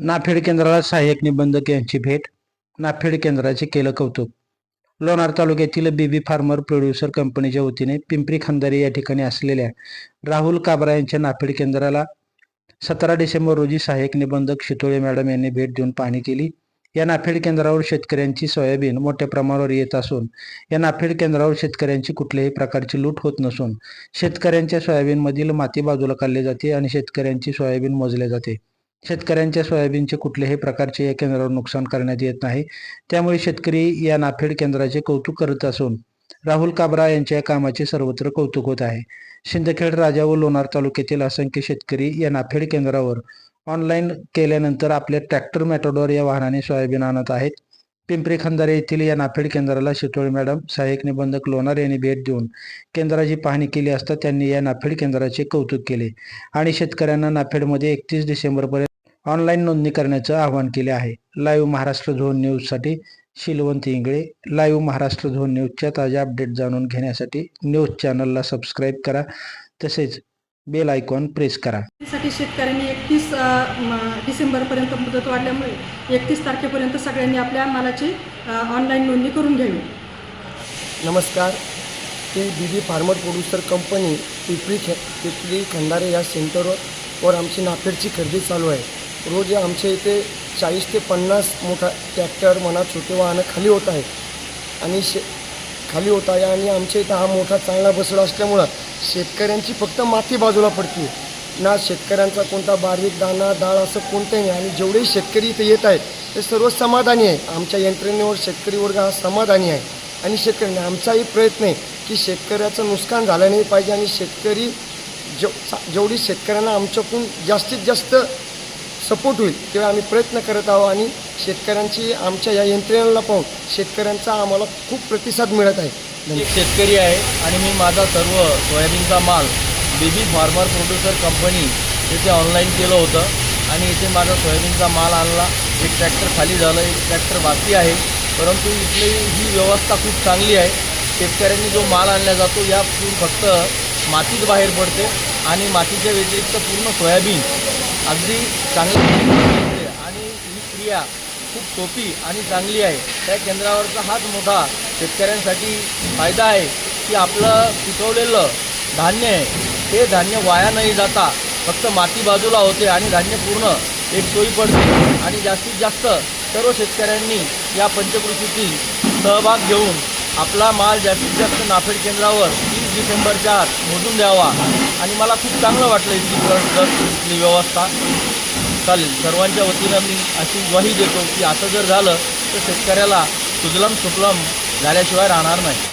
नाफेड केंद्राला सहाय्यक निबंधक यांची भेट नाफेड केंद्राचे केलं कौतुक. लोणार तालुक्यातील बीबी फार्मर प्रोड्युसर कंपनीच्या वतीने पिंपरी खंदारी या ठिकाणी असलेल्या राहुल काबरा यांच्या नाफेड केंद्राला सतरा डिसेंबर रोजी सहाय्यक निबंधक शितोळे मॅडम यांनी भेट देऊन पाहणी केली. या नाफेड केंद्रावर शेतकऱ्यांची सोयाबीन मोठ्या प्रमाणावर येत असून या नाफेड केंद्रावर शेतकऱ्यांची कुठल्याही प्रकारची लूट होत नसून शेतकऱ्यांच्या सोयाबीनमधील माती बाजूला काढली जाते आणि शेतकऱ्यांची सोयाबीन मोजले जाते. शेतकऱ्यांच्या सोयाबीनचे कुठल्याही प्रकारचे या केंद्रावर नुकसान करण्यात येत नाही. त्यामुळे शेतकरी या नाफेड केंद्राचे कौतुक करत असून राहुल काबरा यांच्या या कामाचे सर्वत्र कौतुक होत आहे. शिंदखेड राजा व लोणार तालुक्यातील असंख्य शेतकरी या नाफेड केंद्रावर ऑनलाईन केल्यानंतर आपल्या ट्रॅक्टर मॅटोडॉर या वाहनाने सोयाबीन आणत आहेत. पिंपरी खंदारे येथील या नाफेड केंद्राला शितोळे मॅडम सहाय्यक निबंधक लोणार यांनी भेट देऊन केंद्राची पाहणी केली असता त्यांनी या नाफेड केंद्राचे कौतुक केले. आणि शेतकऱ्यांना नाफेडमध्ये एकतीस डिसेंबरपर्यंत ऑनलाईन नोंदणी करण्याचं आवाहन केले आहे. लाईव्ह महाराष्ट्र झोन न्यूजसाठी शिलवंत इंगळे. लाईव्ह महाराष्ट्र झोन न्यूजच्या ताज्या अपडेट जाणून घेण्यासाठी न्यूज चॅनलला सबस्क्राईब करा. तसेच बेल आयकॉन प्रेस करा. साठी शेतकऱ्यांनी एकतीस डिसेंबरपर्यंत मुदत वाढल्यामुळे एकतीस तारखेपर्यंत सगळ्यांनी आपल्या मालाची ऑनलाईन नोंदणी करून घ्यावी. नमस्कार. ती B B farmer producer company Pipri खे पिपरी खंडारे या सेंटरवर वर आमची नाफेडची खरेदी चालू आहे. रोज आमच्या इथे चाळीस ते पन्नास मोठा ट्रॅक्टर म्हणा छोटे वाहनं खाली होत आहेत. आणि शे खाली होत आहे आणि आमच्या इथं हा मोठा चांगला बसला असल्यामुळं शेतकऱ्यांची फक्त माती बाजूला पडते ना शेतकऱ्यांचा कोणता बारीक दाणा डाळ असं कोणतंही नाही. आणि जेवढे शेतकरी इथे येत आहेत ते सर्व समाधानी आहे आमच्या यंत्रणेवर शेतकरी वर्ग हा समाधानी आहे. आणि शेतकऱ्यांनी आमचाही प्रयत्न आहे की शेतकऱ्याचं नुकसान झालं नाही पाहिजे. आणि शेतकरी जेव जेवढी शेतकऱ्यांना आमच्याकडून जास्तीत जास्त सपोर्ट होईल तेव्हा आम्ही प्रयत्न करत आहोत आणि शेतकऱ्यांची आमच्या या यंत्रणेला पाहून शेतकऱ्यांचा आम्हाला खूप प्रतिसाद मिळत आहे. एक शेतकरी आहे आणि मी माझा सर्व सोयाबीनचा माल बेबी फार्मर प्रोड्युसर कंपनी येथे ऑनलाईन केलं होतं आणि इथे माझा सोयाबीनचा माल आणला. एक ट्रॅक्टर खाली झालं एक ट्रॅक्टर बाकी आहे. परंतु इथली ही व्यवस्था खूप चांगली आहे. शेतकऱ्यांनी जो माल आणला जातो या फक्त मातीच बाहेर पडते आणि मातीच्या व्यतिरिक्त पूर्ण सोयाबीन अगदी चांगल्या आणि ही क्रिया खूप सोपी आणि चांगली आहे. त्या केंद्रावरचा हाच मोठा शेतकऱ्यांसाठी फायदा आहे की आपलं पिकवलेलं धान्य आहे. ते धान्य वाया नाही जाता. फक्त माती बाजूला होते आणि धान्य पूर्ण एक सोयी पडते. आणि जास्तीत जास्त सर्व शेतकऱ्यांनी या पंचकृषीतील सहभाग घेऊन आपला माल जास्तीत जास्त नाफेड केंद्रावर तीस डिसेंबरच्या आत मोजून द्यावा. आणि मला खूप चांगलं वाटलं इथली इथली व्यवस्था. चालेल सर्वांच्या वतीनं मी अशी ग्वाही देतो की असं जर झालं तर शेतकऱ्याला सुजलम सुफलम झाल्याशिवाय राहणार नाही.